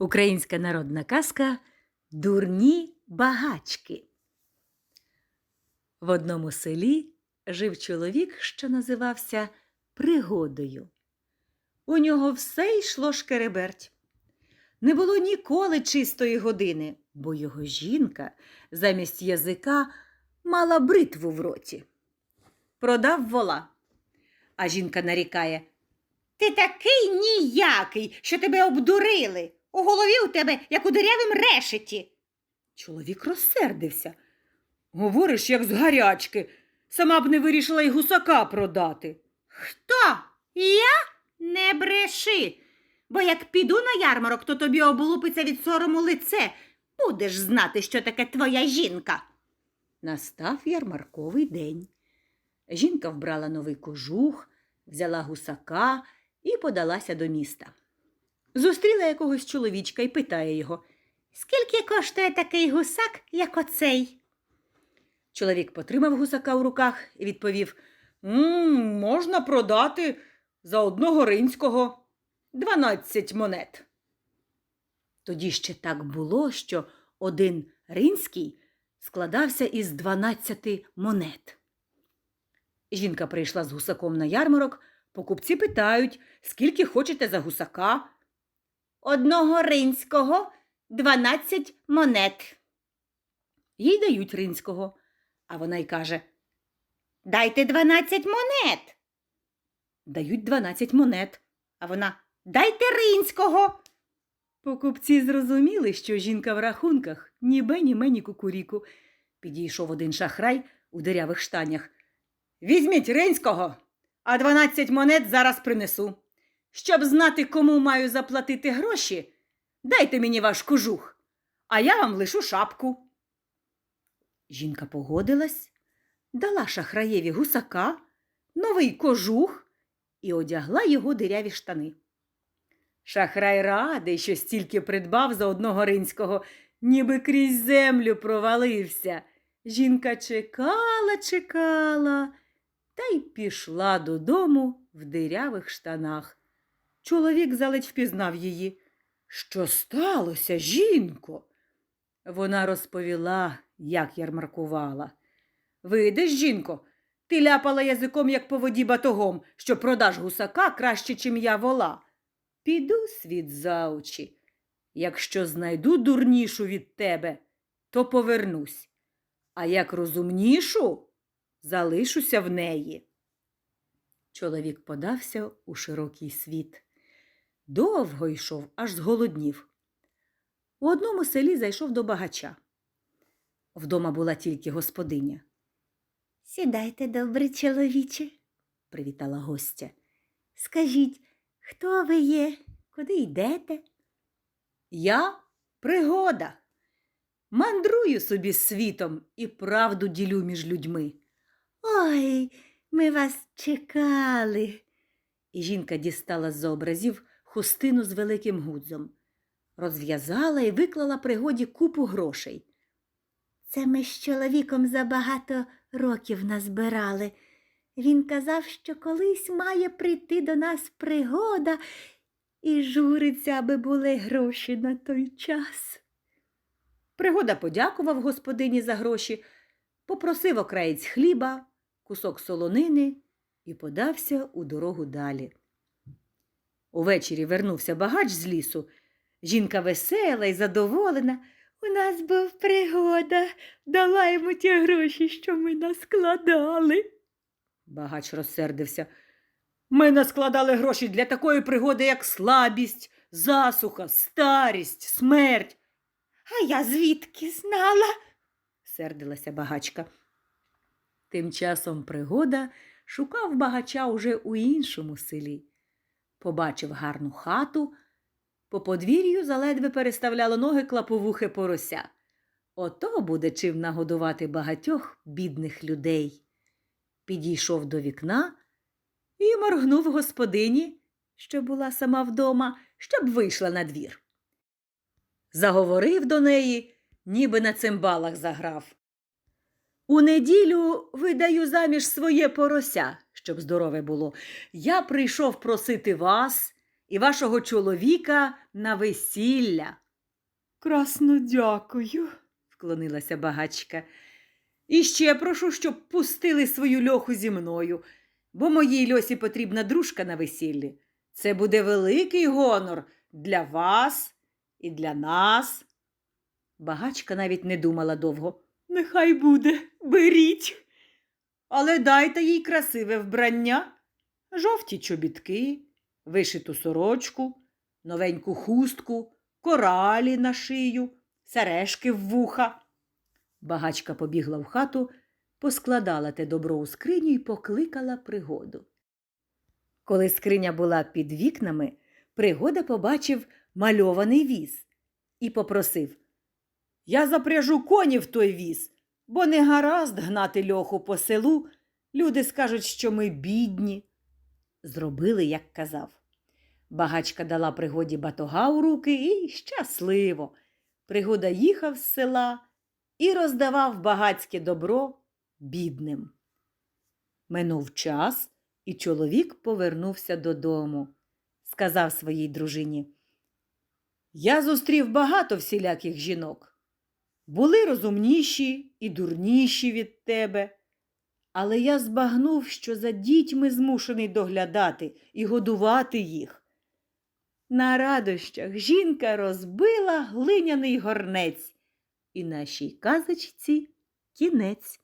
Українська народна казка Дурні багачки. В одному селі жив чоловік, що називався Пригодою. У нього все йшло шкереберть. Не було ніколи чистої години, бо його жінка замість язика мала бритву в роті. Продав вола. А жінка нарікає Ти такий ніякий, що тебе обдурили. У голові у тебе, як у дирявім решеті. Чоловік розсердився. Говориш, як з гарячки. Сама б не вирішила й гусака продати. Хто? Я? Не бреши. Бо як піду на ярмарок, то тобі облупиться від сорому лице. Будеш знати, що таке твоя жінка. Настав ярмарковий день. Жінка вбрала новий кожух, взяла гусака і подалася до міста. Зустріла якогось чоловічка і питає його. Скільки коштує такий гусак, як оцей? Чоловік потримав гусака в руках і відповів: «М, можна продати за одного ринського дванадцять монет. Тоді ще так було, що один ринський складався із дванадцяти монет. Жінка прийшла з гусаком на ярмарок, покупці питають, скільки хочете за гусака. Одного ринського дванадцять монет. Їй дають ринського, а вона й каже: Дайте дванадцять монет. дають дванадцять монет. А вона дайте ринського. Покупці зрозуміли, що жінка в рахунках ні бе, ні ме, кукуріку. Підійшов один шахрай у дирявих штанях. Візьміть ринського, а дванадцять монет зараз принесу. Щоб знати, кому маю заплатити гроші, дайте мені ваш кожух, а я вам лишу шапку. Жінка погодилась, дала шахраєві гусака, новий кожух і одягла його диряві штани. Шахрай радий, що стільки придбав за одного ринського, ніби крізь землю провалився. Жінка чекала, чекала та й пішла додому в дирявих штанах. Чоловік заледь впізнав її. Що сталося, жінко? Вона розповіла, як ярмаркувала. Видиш, жінко, ти ляпала язиком, як по воді батогом, що продаш гусака краще, чим я вола. Піду світ за очі. Якщо знайду дурнішу від тебе, то повернусь, а як розумнішу, залишуся в неї. Чоловік подався у широкий світ. Довго йшов, аж зголоднів. У одному селі зайшов до багача. Вдома була тільки господиня. Сідайте, добрий чоловіче, Привітала гостя. скажіть, хто ви є, куди йдете? Я пригода. Мандрую собі світом і правду ділю між людьми. Ой, ми вас чекали. І жінка дістала з-за образів хустину з великим гудзом, розв'язала і виклала пригоді купу грошей. Це ми з чоловіком за багато років назбирали. Він казав, що колись має прийти до нас пригода і журиться, аби були гроші на той час. Пригода подякував господині за гроші, попросив окраєць хліба, кусок солонини і подався у дорогу далі. Увечері вернувся багач з лісу. Жінка весела і задоволена. У нас був пригода, дала йому ті гроші, що ми наскладали. Багач розсердився. Ми наскладали гроші для такої пригоди, як слабість, засуха, старість, смерть, А я звідки знала? сердилася багачка. Тим часом пригода шукав багача уже у іншому селі. Побачив гарну хату, по подвір'ю заледве переставляло ноги клаповухе порося. Ото буде чим нагодувати багатьох бідних людей. Підійшов до вікна і моргнув господині, що була сама вдома, щоб вийшла на двір. Заговорив до неї, ніби на цимбалах заграв. У неділю видаю заміж своє порося, щоб здорове було. Я прийшов просити вас і вашого чоловіка на весілля. Красно дякую, вклонилася багачка. І ще прошу, щоб пустили свою льоху зі мною, бо моїй льосі потрібна дружка на весіллі. Це буде великий гонор для вас і для нас. Багачка навіть не думала довго. Нехай буде, беріть. Але дайте їй красиве вбрання, жовті чобітки, вишиту сорочку, новеньку хустку, коралі на шию, сережки в вуха. Багачка побігла в хату, поскладала те добро у скриню і покликала пригоду. Коли скриня була під вікнами, пригода побачив мальований віз і попросив Я запряжу коні в той віз, бо не гаразд гнати льоху по селу. Люди скажуть, що ми бідні. Зробили, як казав. Багачка дала пригоді батога у руки і щасливо. Пригода їхав з села і роздавав багацьке добро бідним. Минув час, і чоловік повернувся додому. Сказав своїй дружині. Я зустрів багато всіляких жінок. Були розумніші і дурніші від тебе. Але я збагнув, що за дітьми змушений доглядати і годувати їх. На радощах жінка розбила глиняний горнець, і нашій казочці кінець.